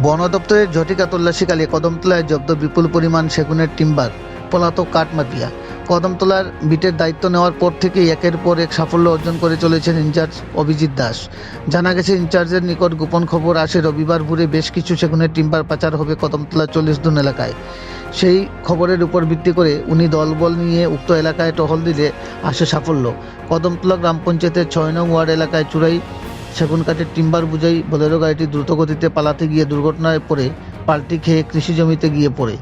বন দপ্তরের ঝটিকা তল্লাশিকালে কদমতলায় জব্দ বিপুল পরিমাণ সেগুনের টিম্বার, পলাতক কাঠ মাফিয়া। কদমতলার বিটের দায়িত্ব নেওয়ার পর থেকেই একের পর এক সাফল্য অর্জন করে চলেছেন ইনচার্জ অভিজিৎ দাস। জানা গেছে, ইনচার্জের নিকট গোপন খবর আসে, রবিবার ভোরে বেশ কিছু সেগুনের টিম্বার পাচার হবে কদমতলা চল্লিশ দুন এলাকায়। সেই খবরের উপর ভিত্তি করে উনি দলবল নিয়ে উক্ত এলাকায় টহল দিলে আসে সাফল্য। কদমতলা গ্রাম পঞ্চায়েতের ছয় নং ওয়ার্ড এলাকায় চূড়াই সেগুন কাঠের টিম্বার বুঝাই বোলেরো গাড়িটি দ্রুতগতিতে পালাতে গিয়ে দুর্ঘটনায় পড়ে, পাল্টি খেয়ে কৃষি জমিতে গিয়ে পড়ে।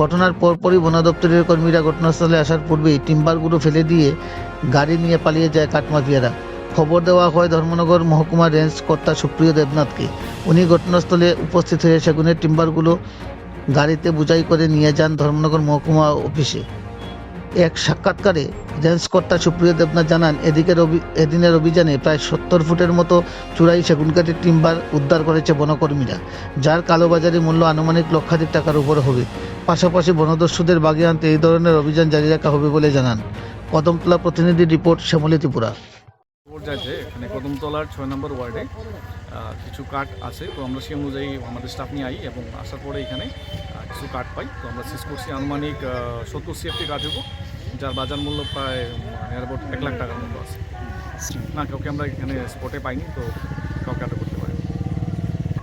ঘটনার পরপরই বন দপ্তরের কর্মীরা ঘটনাস্থলে আসার পূর্বেই টিম্বারগুলো ফেলে দিয়ে গাড়ি নিয়ে পালিয়ে যায় কাঠমাফিয়ারা। খবর দেওয়া হয় ধর্মনগর মহকুমা রেঞ্জ কর্তা সুপ্রিয় দেবনাথকে। উনি ঘটনাস্থলে উপস্থিত হয়ে সেগুনের টিম্বারগুলো গাড়িতে বুঝাই করে নিয়ে যান ধর্মনগর মহকুমা অফিসে। এক সাক্ষাৎকারে রেঞ্জ কর্তা সুপ্রিয় দেবনাথ জানান, এদিকের এদিনের অভিযানে প্রায় সত্তর ফুটের মতো চূড়াই সেগুনকাঠির টিম্বার উদ্ধার করেছে বনকর্মীরা, যার কালোবাজারি মূল্য আনুমানিক লক্ষাধিক টাকার উপর হবে। পাশাপাশি বনদস্যুদের বাগে আনতে এই ধরনের অভিযান জারি রাখা হবে বলে জানান। কদমতলা প্রতিনিধি রিপোর্ট শ্যামলী ত্রিপুরা যাচ্ছে এখানে কদমতলার ছয় নম্বর ওয়ার্ডে কিছু কাঠ আছে। তো আমরা সেই অনুযায়ী আমাদের স্টাফ নিয়ে আই এবং আসার পরে এখানে কিছু কাঠ পাই। তো আমরা সিজ করছি আনুমানিক সত্তর সিএফটি কাঠ হব যার বাজার মূল্য প্রায় নিয়ার অ্যাবাউট এক লাখ টাকার মতো আছে। না, কাউকে আমরা এখানে স্পটে পাইনি, তো কাউকে আটক করতে পারি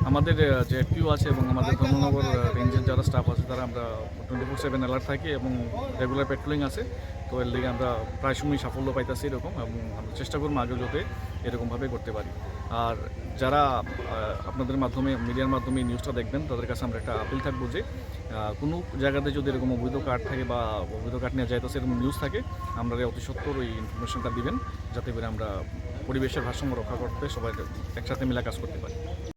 আমাদের যে পিউ আছে এবং আমাদের ধর্মনগর রেঞ্জের যারা স্টাফ আছে, তারা আমরা টোয়েন্টি ফোর সেভেন অ্যালার্ট থাকি এবং রেগুলার পেট্রোলিং আছে। তো এর দিকে আমরা প্রায় সময় সাফল্য পাইতেছি এরকম এবং আমরা চেষ্টা করব আগে যাতে এরকমভাবে করতে পারি। আর যারা আপনাদের মাধ্যমে, মিডিয়ার মাধ্যমে নিউজটা দেখবেন, তাদের কাছে আমরা একটা আপিল থাকব যে কোনো জায়গাতে যদি এরকম অবৈধ কার্ড থাকে বা অবৈধ কার্ড নিয়ে যায়, তো সেরকম নিউজ থাকে, আমরা অতি সত্তর ওই ইনফরমেশনটা দিবেন, যাতে করে আমরা পরিবেশের ভারসাম্য রক্ষা করতে সবাই একসাথে মিলা কাজ করতে পারি।